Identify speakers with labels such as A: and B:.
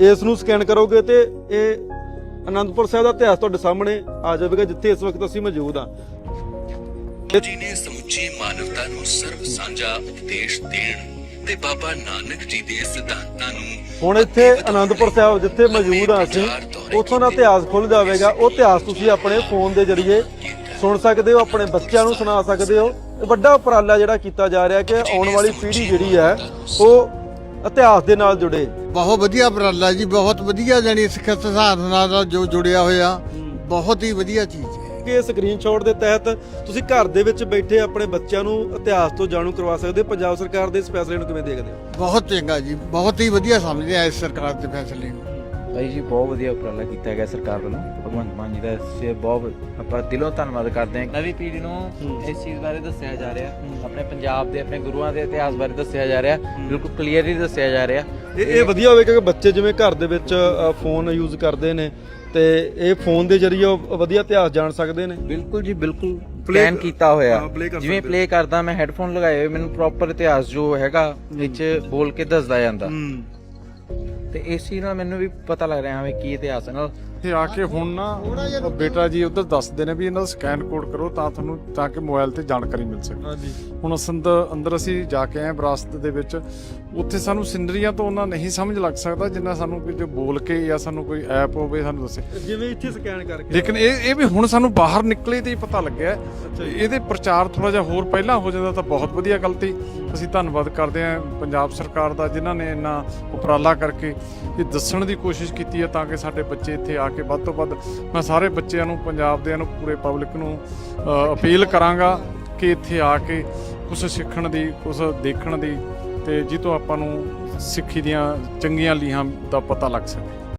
A: ਇਸ ਨੂੰ ਸਕੈਨ ਕਰੋਗੇ ਤੇ ਇਹ ਅਨੰਦਪੁਰ ਸਾਹਿਬ ਦਾ ਇਤਿਹਾਸ ਤੁਹਾਡੇ ਸਾਹਮਣੇ ਆ ਜਾਵੇਗਾ ਜਿੱਥੇ ਇਸ ਵਕਤ ਅਸੀਂ ਮੌਜੂਦ ਹਾਂ।
B: ਜੀ ਨੇ ਸਮੁੱਚੀ ਮਾਨਵਤਾ ਨੂੰ ਸਰਬ ਸਾਂਝਾ ਉਪਦੇਸ਼ ਦੇਣ ਤੇ ਬਾਬਾ ਨਾਨਕ ਜੀ ਦੇ ਸਿਧਾਂਤਾਂ ਨੂੰ
A: ਹੁਣ ਇੱਥੇ ਅਨੰਦਪੁਰ ਸਾਹਿਬ ਜਿੱਥੇ ਮੌਜੂਦ ਹਾਂ ਅਸੀਂ ਉੱਥੋਂ ਦਾ ਇਤਿਹਾਸ ਖੁੱਲ ਜਾਵੇਗਾ। ਉਹ ਇਤਿਹਾਸ ਤੁਸੀਂ ਆਪਣੇ ਫੋਨ ਦੇ ਜ਼ਰੀਏ ਸੁਣ ਸਕਦੇ ਹੋ ਆਪਣੇ ਬੱਚਿਆਂ ਨੂੰ ਸੁਣਾ ਸਕਦੇ ਹੋ। ਇਹ ਵੱਡਾ ਉਪਰਾਲਾ ਜਿਹੜਾ ਕੀਤਾ ਜਾ ਰਿਹਾ ਕਿ ਆਉਣ ਵਾਲੀ ਪੀੜ੍ਹੀ ਜਿਹੜੀ ਹੈ ਉਹ ਇਤਿਹਾਸ ਦੇ ਨਾਲ ਜੁੜੇ।
C: ਬਹੁਤ ਵਧੀਆ ਉਪਰਾਲਾ ਜੀ ਬਹੁਤ ਵਧੀਆ ਜਾਨੀ ਸਿੱਖ ਸਾਧਨਾ ਨਾਲ ਜੋ ਜੁੜਿਆ ਹੋਇਆ ਬਹੁਤ ਹੀ ਵਧੀਆ ਚੀਜ਼ ਹੈ।
A: ਕਿ ਇਹ ਸਕਰੀਨਸ਼ਾਟ ਦੇ ਤਹਿਤ ਤੁਸੀਂ ਘਰ ਦੇ ਵਿੱਚ ਬੈਠੇ ਆਪਣੇ ਬੱਚਿਆਂ ਨੂੰ ਇਤਿਹਾਸ ਤੋਂ ਜਾਣੂ ਕਰਵਾ ਸਕਦੇ ਹੋ ਪੰਜਾਬ ਸਰਕਾਰ ਦੇ ਇਸ ਫੈਸਲੇ ਨੂੰ ਕਿਵੇਂ ਦੇਖਦੇ ਹੋ?
C: ਬਹੁਤ ਚੰਗਾ ਜੀ ਬਹੁਤ ਹੀ ਵਧੀਆ ਸਮਝਦੇ ਆ ਇਸ ਸਰਕਾਰ ਦੇ ਫੈਸਲੇ ਨੂੰ।
D: ਭਾਈ ਜੀ ਬਹੁਤ ਵਧੀਆ ਉਪਰਾਲਾ ਕੀਤਾ ਗਿਆ ਸਰਕਾਰ ਵੱਲੋਂ। ਭਗਵੰਤ ਮਾਨ ਜੀ ਦਾ ਇਸ ਬਹੁਤ ਆਪਾਂ ਦਿਲੋਂ ਧੰਨਵਾਦ ਕਰਦੇ ਹਾਂ। ਨਵੀਂ ਪੀੜ੍ਹੀ ਨੂੰ ਇਸ ਚੀਜ਼ ਬਾਰੇ ਦੱਸਿਆ ਜਾ ਰਿਹਾ। ਆਪਣੇ ਪੰਜਾਬ ਦੇ ਆਪਣੇ ਗੁਰੂਆਂ ਦੇ ਇਤਿਹਾਸ ਬਾਰੇ ਦੱਸਿਆ ਜਾ ਰਿਹਾ। ਬਿਲਕੁਲ ਕਲੀਅਰਲੀ ਦੱਸਿਆ ਜਾ ਰਿਹਾ।
A: ਇਹ ਇਹ ਵਧੀਆ ਹੋਵੇਗਾ ਕਿ ਬੱਚੇ ਜਿਵੇਂ ਘਰ ਦੇ ਵਿੱਚ ਫੋਨ ਯੂਜ਼ ਕਰਦੇ ਨੇ ਤੇ ਇਹ ਫੋਨ ਦੇ ਜ਼ਰੀਏ ਉਹ ਵਧੀਆ ਇਤਿਹਾਸ ਜਾਣ ਸਕਦੇ ਨੇ।
D: ਬਿਲਕੁਲ ਜੀ ਬਿਲਕੁਲ ਪਲਾਨ ਕੀਤਾ ਹੋਇਆ। ਜਿਵੇਂ ਪਲੇ ਕਰਦਾ ਮੈਂ ਹੈੱਡਫੋਨ ਲਗਾਏ ਹੋਏ ਮੈਨੂੰ ਪ੍ਰੋਪਰ ਇਤਿਹਾਸ ਜੋ ਹੈਗਾ ਵਿੱਚ ਬੋਲ ਕੇ ਦੱਸਦਾ ਜਾਂਦਾ। ਤੇ ਇਸ ਨਾਲ ਮੈਨੂੰ ਵੀ ਪਤਾ ਲੱਗ ਰਿਹਾ ਹਾਂ ਕੀ ਇਤਿਹਾਸ ਨਾਲ
E: ਤੇ ਆ ਕੇ ਹੁਣ ਨਾ ਉਹ ਬੇਟਾ ਜੀ ਉਧਰ ਦੱਸਦੇ ਨੇ ਵੀ ਇਹਨਾਂ ਦਾ ਸਕੈਨ ਕੋਡ ਕਰੋ ਤਾਂ ਤੁਹਾਨੂੰ ਤਾਂ ਕਿ ਮੋਬਾਈਲ ਤੇ ਜਾਣਕਾਰੀ ਮਿਲ ਸਕੇ।
A: ਹਾਂਜੀ।
E: ਹੁਣ ਅਸੰਦ ਅੰਦਰ ਅਸੀਂ ਜਾ ਕੇ ਆਏ ਵਿਰਾਸਤ ਦੇ ਵਿੱਚ। ਉੱਥੇ ਸਾਨੂੰ ਸਿੰਦਰੀਆਂ ਤੋਂ ਉਹਨਾਂ ਨਹੀਂ ਸਮਝ ਲੱਗ ਸਕਦਾ ਜਿੰਨਾ ਸਾਨੂੰ ਕੋਈ ਜੋ ਬੋਲ ਕੇ ਜਾਂ ਸਾਨੂੰ ਕੋਈ ਐਪ ਹੋਵੇ ਸਾਨੂੰ ਦੱਸੇ।
A: ਜਿਵੇਂ ਇੱਥੇ ਸਕੈਨ ਕਰਕੇ
E: ਲੇਕਿਨ ਇਹ ਇਹ ਵੀ ਹੁਣ ਸਾਨੂੰ ਬਾਹਰ ਨਿਕਲੇ ਤੇ ਹੀ ਪਤਾ ਲੱਗਿਆ। ਇਹਦੇ ਪ੍ਰਚਾਰ ਥੋੜਾ ਜਿਹਾ ਹੋਰ ਪਹਿਲਾਂ ਹੋ ਜਾਂਦਾ ਤਾਂ ਬਹੁਤ ਵਧੀਆ ਗੱਲ ਤੀ ਅਸੀਂ ਧੰਨਵਾਦ ਕਰਦੇ ਹਾਂ ਪੰਜਾਬ ਸਰਕਾਰ ਦਾ ਜਿਨ੍ਹਾਂ ਨੇ ਇੰਨਾ ਉਪਰਾਲਾ ਕਰਕੇ ਇਹ ਦੱਸਣ ਦੀ ਕੋਸ਼ਿਸ਼ ਕੀਤੀ ਹੈ ਤਾਂ ਕਿ ਸਾਡੇ ਬੱਚੇ ਇੱਥੇ ਆ ਕੇ ਵੱਧ ਤੋਂ ਵੱਧ ਮੈਂ ਸਾਰੇ ਬੱਚਿਆਂ ਨੂੰ ਪੰਜਾਬ ਦਿਆਂ ਨੂੰ, ਪੂਰੇ ਪਬਲਿਕ ਨੂੰ ਅਪੀਲ ਕਰਾਂਗਾ ਕਿ ਇੱਥੇ ਆ ਕੇ ਕੁਝ ਸਿੱਖਣ ਦੀ ਕੁਝ ਦੇਖਣ ਦੀ ਤੇ ਜਿਹਤੋਂ ਆਪਾਂ ਨੂੰ ਸਿੱਖੀ ਦੀਆਂ ਚੰਗੀਆਂ ਲੀਹਾਂ ਦਾ ਪਤਾ ਲੱਗ ਸਕੇ।